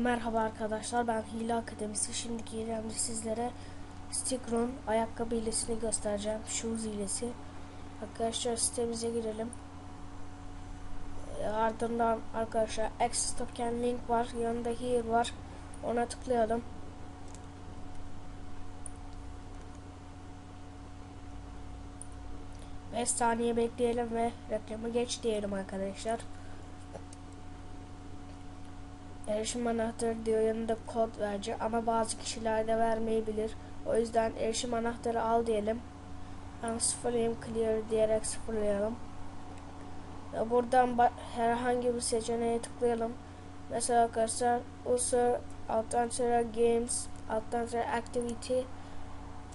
Merhaba arkadaşlar ben Hile Akademisi. Şimdiki hilemde sizlere Stigron ayakkabı hilesini göstereceğim. Shoes hilesi. Arkadaşlar sitemize girelim. E, Ardından arkadaşlar Access Token link var yanında here var. Ona tıklayalım. Beş saniye bekleyelim ve reklamı geç diyelim arkadaşlar Erişim anahtarı diyor yanında kod verecek ama bazı kişiler de vermeyebilir. O yüzden erişim anahtarı al diyelim. Ben sıfırlayayım clear diyerek sıfırlayalım. Ve buradan herhangi bir seçeneğe tıklayalım. Mesela arkadaşlar user alttan sonra games alttan sonra activity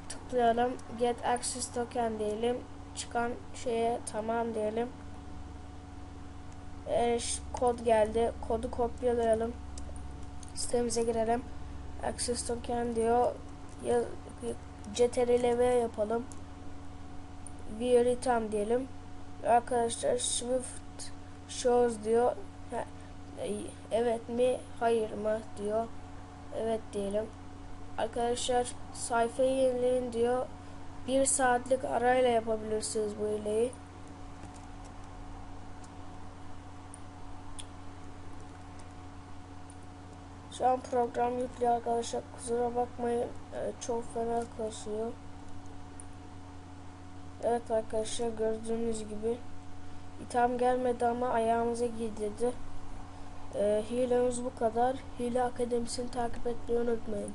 tıklayalım. Get access token diyelim. Çıkan şeye tamam diyelim. Eriş kod geldi. Kodu kopyalayalım sitemize girelim. Access token diyor. Ya, CTRL yapalım. View return diyelim. Arkadaşlar Swift shows diyor. Evet mi hayır mı diyor. Evet diyelim. Arkadaşlar sayfayı yenileyin diyor. Bir saatlik arayla yapabilirsiniz bu hileyi. Şu an program yüklü arkadaşlar. Kusura bakmayın. Ee, çok fena kasıyor. Evet arkadaşlar gördüğünüz gibi. İtham gelmedi ama ayağımıza giydirdi. Ee, hilemiz bu kadar. Hile Akademisi'ni takip etmeyi unutmayın.